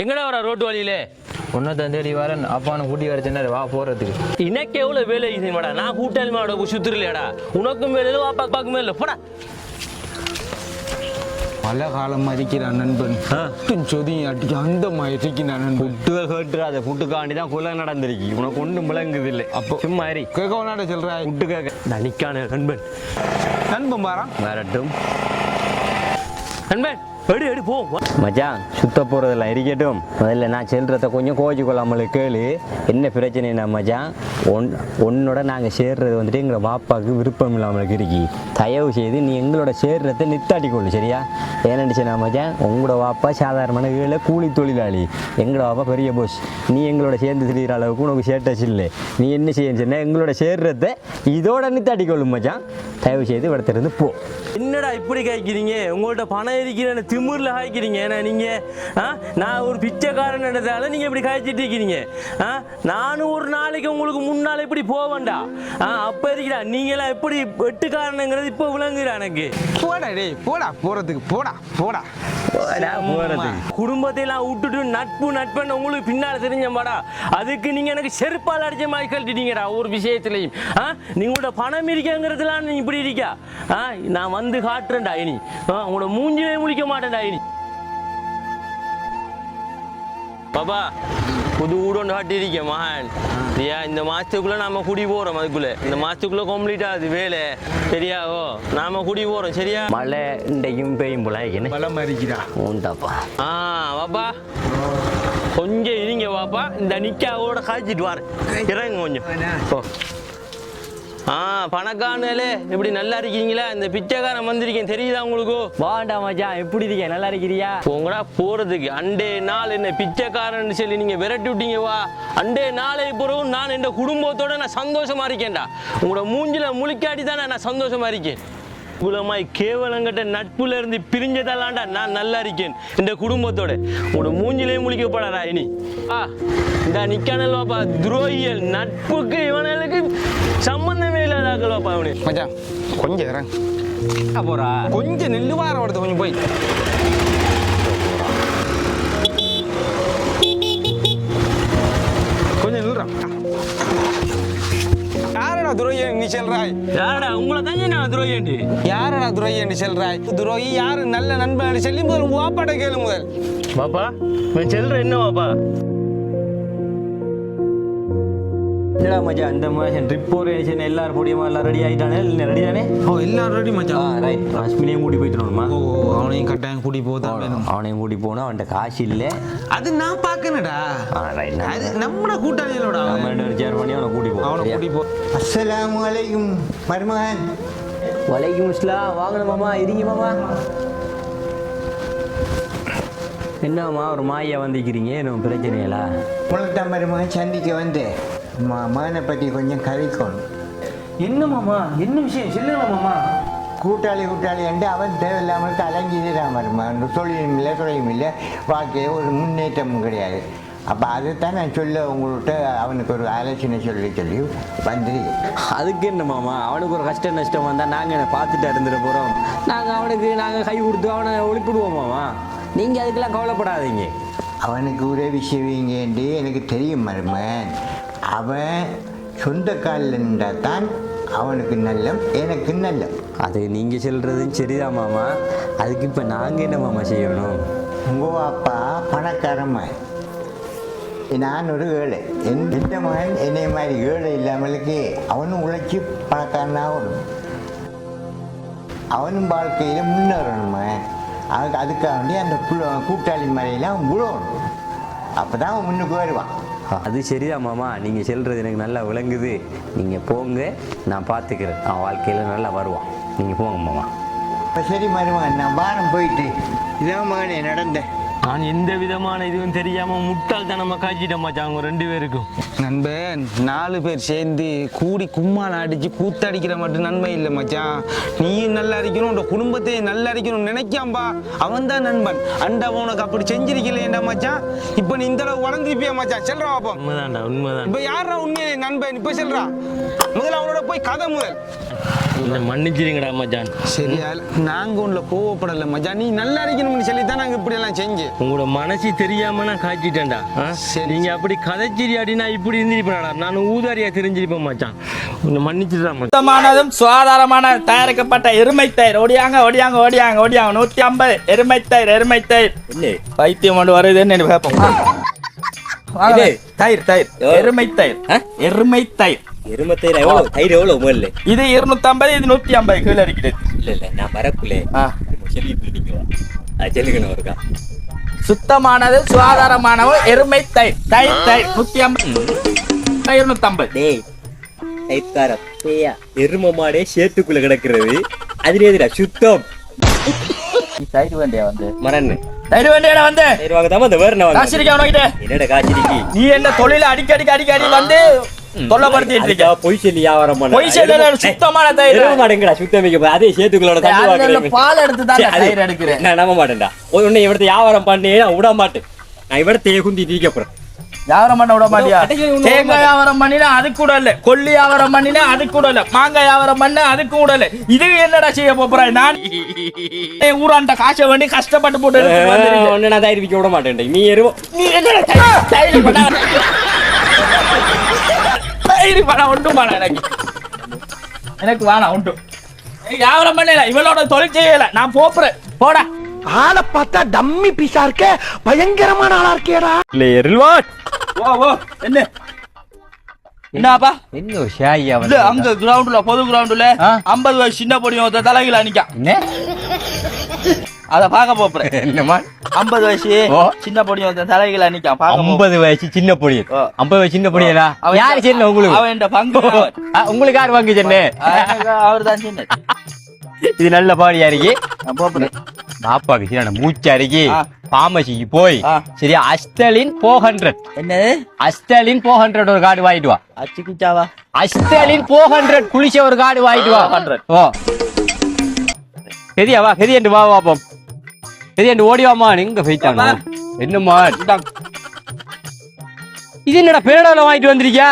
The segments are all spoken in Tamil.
எங்கடா வர ரோட்டு வழியிலே? ஒன்றை தேடி வரேன். அப்பானை கூட்டி வர சொன்னாரு வா போகிறதுக்கு இன்னைக்கு எவ்வளவு வேலை செய்யமாடா நான் கூட்டாளி மாட சுத்துறலையாடா? உனக்கும் வேலை இல்லை வாப்பா பாக்கும் வேலை போடா. பல காலம் மதிக்கிறான் நண்பன் சொதி அடிக்க அந்த மாதிரி நண்பன் புட்டு கேட்டுறாத புட்டுக்காண்டி தான் கொலை நடந்திருக்கு. உனக்கு ஒன்றும் விளங்குது இல்லை அப்போ சும்மா இரு. கேட்க விளையாட சொல்றாய் புட்டு கேட்க. நான் நிக்கான நண்பன் நண்பன் பாரான் வரட்டும். நண்பன் எடு எடு போ. மச்சான் சுத்த போகிறதில்ல இருக்கட்டும். முதல்ல நான் செல்றத கொஞ்சம் கோச்சு கொள்ளாமல் கேளு. என்ன பிரச்சனைனா மச்சான் ஒன் உன்னோட நாங்கள் சேர்றது வந்துட்டு எங்களை பாப்பாவுக்கு விருப்பம் இல்லாமல் இருக்கி. தயவு செய்து நீ எங்களோட சேர்றதை நித்தாட்டி கொள்ளு சரியா? ஏன்னு மச்சான் உங்களோட வாப்பா சாதாரணமான ஏழை கூலி தொழிலாளி. எங்களோட வாப்பா பெரிய போஸ் நீ எங்களோட சேர்ந்து திரிகிற அளவுக்கு உனக்கு சேட்டஸ் இல்லை. நீ என்ன செய்யணும் சொன்னா எங்களோட சேர்றதை இதோட நித்தாட்டி கொள்ளும் மச்சான். தயவு செய்து இடத்திலிருந்து போ. என்னடா இப்படி காய்க்கிறீங்க உங்கள்ட்ட பணம் இருக்கிற திமிர்ல காய்க்கிறீங்க. ஏன்னா நீங்கள் ஆ, நான் ஒரு பிச்சைக்காரன் நடந்தால நீங்கள் இப்படி காய்ச்சிட்டு இருக்கிறீங்க ஆ, நானும் ஒரு நாளைக்கு உங்களுக்கு முன்னால் இப்படி போவேண்டா ஆ, அப்போ இருக்கிறா நீங்களாம் எப்படி வெட்டுக்காரனுங்கிறது இப்போ விளங்குறா எனக்கு. போடா டேய் போடா போகிறதுக்கு போடா போடா. குடும்பத்தையெல்லாம் குடும்பத்தை எல்லாம் விட்டுட்டு நட்பு நட்புன்னு உங்களுக்கு பின்னால் தெரிஞ்சமாடா அதுக்கு நீங்க எனக்கு செருப்பால் அடிச்ச மாதிரி கழட்டிட்டீங்கடா ஒரு விஷயத்துலையும். ஆ? நீங்களோட பணம் இருக்கங்கிறதுலாம் நீ இப்படி இருக்கா ஆ? நான் வந்து காட்டுறேன்டா இனி. உங்களோட மூஞ்சிலே முழிக்க மாட்டேன்டா இனி. பாபா புது ஒன்று காட்டியிருக்கேன் மகன். சரியா? இந்த மாதத்துக்குள்ளே நாம குடி போகிறோம் அதுக்குள்ளே. இந்த மாதத்துக்குள்ளே கம்ப்ளீட் ஆகுது வேலை. சரியாவோ நாம குடி போகிறோம் சரியா? மழை இன்றைக்கும் பெய்யும் போல பலம் மறிக்கிறா உண்டாப்பா ஆ வாப்பா. கொஞ்சம் இருங்க வாப்பா. இந்த நிக்காவோட காய்ச்சிட்டு வரேன். இறங்க கொஞ்சம். போ. ஆ பணக்காரனே இப்படி நல்லா இருக்கீங்களா? இந்த பிச்சைக்காரன் வந்திருக்கேன். தெரியுதா உங்களுக்கு? வாண்டா மச்சான் எப்படி இருக்க? நல்லா இருக்கிறியா? போங்கடா போறதுக்கு. அண்டே நாள் என்ன பிச்சைக்காரன் சொல்லி நீங்க விரட்டி விட்டீங்க வா. அண்டே நாளை பிறகு நான் என் குடும்பத்தோட நான் சந்தோஷமா இருக்கேன்டா. உங்களோட மூஞ்சில முழிக்காட்டி தான் நான் சந்தோஷமா இருக்கேன். இவ்வளோமாய் கேவலங்கிட்ட நட்புல இருந்து பிரிஞ்சதாலாண்டா நான் நல்லா இருக்கேன். இந்த குடும்பத்தோட. உங்களோட மூஞ்சிலே முழிக்கப்படாதா இனி ஆ. இந்த நிக்கானல் வாப்பா துரோகியல் நட்புக்கு இவனுக்கு சம்பந்தமே இல்லாதாக்கள் வாப்பா அவனு. மச்சான் கொஞ்சம் இறங்க. போறா கொஞ்சம் நெல்லு வார வருது கொஞ்சம் போய். துரோகி நீ செல்றாய். யாரடா? உங்களை தாங்க நான் துரோகியண்டி. யாரடா துரோகி நீ செல்றாய்? துரோகி யாரு? நல்ல நண்பன் சொல்லி முதல் வாப்பாட்ட கேளு முதல். பாப்பா நான் செல்ற என்ன பாப்பா என்னடா மச்சான் இந்த மாதிரி ட்ரிப் ஓரியேஷன் எல்லாரும் முடியுமா எல்லாம் ரெடி ஆயிட்டானே? இல்லை ரெடி தானே? ஓ எல்லாரும் ரெடி ஆ மச்சான் ரைட் அஸ்மினையும் கூட்டி போயிட்டுருமா ஓ அவனையும் கட்டாயம் கூட்டி போதான் அவனையும் கூட்டி போனா அவன்கிட்ட காசு இல்லை. அது நான் பார்க்கணுடா ஆ ரைட் அது நம்மட கூட்டாளிகளோட நம்ம ரெண்டு பேரும் ஷேர் பண்ணி அவனை கூட்டி போ அவனை கூட்டி போ. அஸ்ஸலாமு அலைக்கும் மருமகன். வலைக்கும் இஸ்லாம். வாங்கணும் மாமா இருங்க மாமா. என்னம்மா ஒரு மாயா வந்திருக்கிறீங்க என்ன பிரச்சனைகளா உனக்கு மருமகன் சந்திக்க வந்தேன். ம- மகனை பற்றி கொஞ்சம் கதைக்கணும் என்ன மாமா? என்ன விஷயம்? சொல்லுங்க மாமா. கூட்டாளி கூட்டாளி என்று அவன் தேவையில்லாமல் கலங்கிதான் மருமகன் தொழிலும் இல்லை தொழிலும் இல்லை. வாழ்க்கையை ஒரு முன்னேற்றமும் கிடையாது. அப்போ அதைத்தான் நான் சொல்ல உங்கள்கிட்ட அவனுக்கு ஒரு ஆலோசனை சொல்லி சொல்லி வந்திருக்கேன். அதுக்கு என்ன மாமா? அவனுக்கு ஒரு கஷ்டம் நஷ்டம் வந்தால் நாங்கள் என்ன பார்த்துட்டு இருந்துட போகிறோம் நாங்கள் அவனுக்கு நாங்கள் கை கொடுத்து அவனை ஒழிப்பிடுவோம் மாமா. நீங்கள் அதுக்கெல்லாம் கவலைப்படாதீங்க. அவனுக்கு உதவி செய்வீங்கன்றே எனக்கு தெரியும் மருமகன் அவன் சொந்த காலில் நின்றால் தான் அவனுக்கு நல்லம் எனக்கு நல்லம். அது நீங்கள் சொல்கிறதும் சரிதான் மாமா. அதுக்கு இப்போ நாங்கள் என்ன மாமா செய்யணும்? உங்கள் அப்பா பணக்காரன் நான் ஒரு ஏழை. என் எந்த மகன் என்னை மாதிரி ஏழை இல்லாமலுக்கு அவனும் உழைச்சி பணக்காரனாகணும். அவனும் வாழ்க்கையில் முன்னேறணும் அதுக்கு அதுக்காக வேண்டி அந்த கூட்டாளி முறையில் அவன் விழணும் அப்போ தான் அவன் முன்னுக்கு வருவான். அது சரிதான் மாமா. நீங்கள் சொல்கிறது எனக்கு நல்லா விளங்குது. நீங்கள் போங்க நான் பார்த்துக்கிறேன் அவன் வாழ்க்கையில் நல்லா வருவான். நீங்கள் போங்க மாமா. இப்போ சரி மருமகன் நான் வாரம் போயிட்டு இதான் மகனே நடந்தேன். நான் எந்த விதமான இதுவும் தெரியாம முட்டாள்தனமா காய்ச்சிட்டேன் மச்சான் அவங்க ரெண்டு பேருக்கும். நண்பன் நாலு பேர் சேர்ந்து கூடி கும்மாளம் அடிச்சு கூத்தடிக்கிற மட்டும் நன்மை இல்லை மச்சான். நீயும் நல்லா இருக்கணும் உன் குடும்பத்தையும் நல்லா இருக்கணும் நினைக்காம்பா. அவன் தான் நண்பன். அண்டா உனக்கு அப்படி செஞ்சிருக்கலையேண்டா மச்சான். இப்போ நீ இந்த அளவு வளர்ந்துருப்பியா மச்சான்? செல்றா பாப்போம். உண்மைதான்டா உண்மைதான். இப்போ யாரா உண்மையிலே நண்பன் இப்போ செல்றா. முதல்ல அவனோட போய் கதை முதல். என்ன மன்னிச்சிருங்கடா மச்சான். சரியா? நாங்க உன்ல கோவப்படல மச்சான். நீ நல்லா இருக்கணும்னு சொல்லி தான் நாங்க இப்படி எல்லாம் செஞ்சேன் உங்களோட மனசு தெரியாம நான் காய்ச்சிட்டேன்டா. நீங்க அப்படி கதைச்சிரியாடி நான் இப்படி இருந்திருப்பேன்டா. நான் ஊதாரியா தெரிஞ்சிருப்பேன் மச்சான். மச்சான். சுத்தமானதும் சுகாதாரமான தயாரிக்கப்பட்ட எருமை தயிர். ஓடியாங்க ஓடியாங்க ஓடியாங்க ஓடியாங்க. நூத்தி ஐம்பது. எருமை தயிர் எருமை தயிர். பைத்தியம் கொண்டு வருதுன்னு கேட்போம் இது? தயிர் தயிர். எருமை தயிர். எருமை தயிர் எவ்வளவு தயிர் எவ்வளவு முதல்ல? இது இருநூத்தி ஐம்பது இது நூத்தி ஐம்பது கீழே இருக்கிறது இல்ல இல்ல நான் வரக்குள்ளே ஆ. சொல்லிட்டு சொல்லுங்கண்ணா ஒருக்கா சுத்தமானது சுகாதாரமானது எருமை தயிர். தயிர் தயிர் நூத்தி ஐம்பது இருநூத்தி ஐம்பது டேய் தயிர்கார பேயா. எரும மாடே சேத்துக்குள்ள கிடக்கிறது. அதுல எதுடா சுத்தம்? தயிர் வேண்டிய வந்து? மரன்னு தயிர் வேண்டிய வந்து? தயிர் வாங்க. தான் வேற உனக்கிட்ட? என்னடா காய்ச்சிருக்கி? நீ என்ன தொழில அடிக்கடி அடிக்கடி வந்து தொல்லப்படுத்திட்டு இருக்க பொய் சொல்லி வியாபாரம் பண்ண பொய் சொல்லல, சுத்தமான தயிர். எரும மாடுங்கடா சுத்தம் வைக்க போய் அதே தண்ணி வாங்குறேன் பால் எடுத்து தான் நான் தயிர் எடுக்கிறேன் நான் நம்ப மாட்டேன்டா உன்னை இவரத்தை வியாபாரம் பண்ணி நான் விட மாட்டேன் நான் இவரத்தையே குந்தி தீக்க போறேன் வியாபாரம் பண்ண விட மாட்டியா கடைசியில ஒண்ணும் தேங்காய் வியாபாரம் பண்ணினா அது கூட இல்ல கொல்லி வியாபாரம் பண்ணினா அது கூட இல்ல மாங்காய் வியாபாரம் பண்ண அது கூட இல்ல இது என்னடா செய்ய போறேன் நான் என் ஊராண்ட காசை வேண்டி கஷ்டப்பட்டு போட்டு நான் தயிர் விட மாட்டேன் நீ எரும நீ என்னடா தயிர் பண்ண ஒன்றும் பண்ண எனக்கு. எனக்கு வேணாம் உண்டு. வியாபாரம் பண்ணல இவளோட தொழில் செய்யல. நான் போப்புறேன். போடா. ஆளை பார்த்தா டம்மி பீஸா இருக்க. பயங்கரமான ஆளா இருக்கேடா. இல்ல ஓ ஓ என்ன? என்னப்பா? என்ன ஷாயியா இல்ல அங்க கிரவுண்ட்ல பொது கிரவுண்ட்ல ஆ. ஐம்பது வயசு சின்ன பொடியும் ஒருத்தன் தலைகீழ நிக்கான் என்ன? அத பாக்க போறேன் என்னமா ஐம்பது வயசு. சின்ன ஒருத்தன் தலைகீழ நிக்கான். ஐம்பது வயசு சின்ன ஓ. ஐம்பது வயசு சின்ன பொடியலா அவன் யாரு சின்ன உங்களுக்கு அவன் இந்த பங்கு உங்களுக்கு யார் வாங்கி சொன்னே அவர் தான் சின்ன இது நல்ல பாடியா இருக்கு பாப்பாக்கு சரியான மூச்சா ஆ. பாமசிக்கு போய் ஆ. சரியா அஸ்தலின் ஃபோர் ஹண்ட்ரட் என்னது அஸ்தலின் ஃபோர் ஹண்ட்ரட் ஒரு கார்டு வாங்கிட்டு வா அச்சுக்குச்சாவா அஸ்தலின் ஃபோர் ஹண்ட்ரட் குளிச்ச ஒரு கார்டு வாங்கிட்டு வா 400. ஓ கெதியா வா கெதியண்டு வா பாப்போம் கெதியண்டு ஓடி வாமா எங்க போயிட்டானோ? என்னம்மா இது என்னடா பேரடால வாங்கிட்டு வந்திருக்கியா?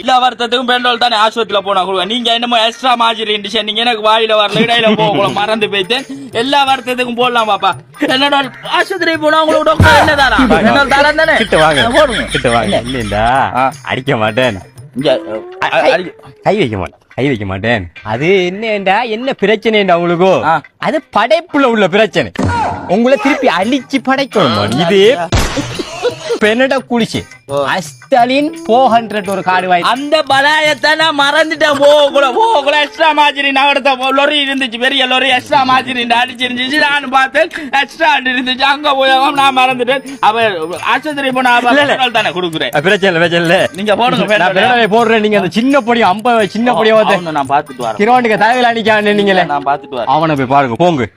எல்லா வருத்தத்துக்கும் பெண்கள் தானே ஆஸ்பத்திரியில போனா கொடுங்க நீங்க என்னமோ எக்ஸ்ட்ரா மாஜரி நீங்க எனக்கு வாயில வரல இடையில போக மறந்து போயிட்டேன். எல்லா வருத்தத்துக்கும் போடலாம் பாப்பா. என்னோட ஆஸ்பத்திரி போனா உங்களுக்கு டாக்டர் என்ன தாரா என்ன தாரம் தானே கிட்ட வாங்க. போடுங்க. கிட்ட வாங்க. இல்லைண்டா ஆ. அடிக்க மாட்டேன் கை வைக்க மாட்டேன் கை வைக்க மாட்டேன். அது என்னடா என்ன பிரச்சனைடா உங்களுக்கு. அது படைப்புல உள்ள பிரச்சனை. உங்களை திருப்பி அழிச்சு படைக்கணும்? இது பெனட குளிச்சு அஸ்தலின் ஃபோர் ஹண்ட்ரட் ஒரு கார்டு வாங்கி அந்த பலாயத்தை நான் மறந்துட்டேன். போகல போகல எக்ஸ்ட்ரா மாஜரி நான் எடுத்த லொரி இருந்துச்சு பெரிய லொரி எக்ஸ்ட்ரா மாஜரி அடிச்சிருந்துச்சு நான் பார்த்தேன் எக்ஸ்ட்ரா இருந்துச்சு. அங்க போய் நான் மறந்துட்டேன். அவ ஆஸ்பத்திரி போனா தானே கொடுக்குறேன். பிரச்சனை பிரச்சனை. நீங்க போடுங்க போடுறேன். நீங்க அந்த சின்ன பொடி ஐம்பது சின்ன பொடியை நான் பாத்துட்டு வரேன். கிரௌண்டுக்கு தலைவில் அடிக்கான்னு நீங்களே. நான் பாத்துட்டு வரேன். அவனை போய் பாருங்க போங்க.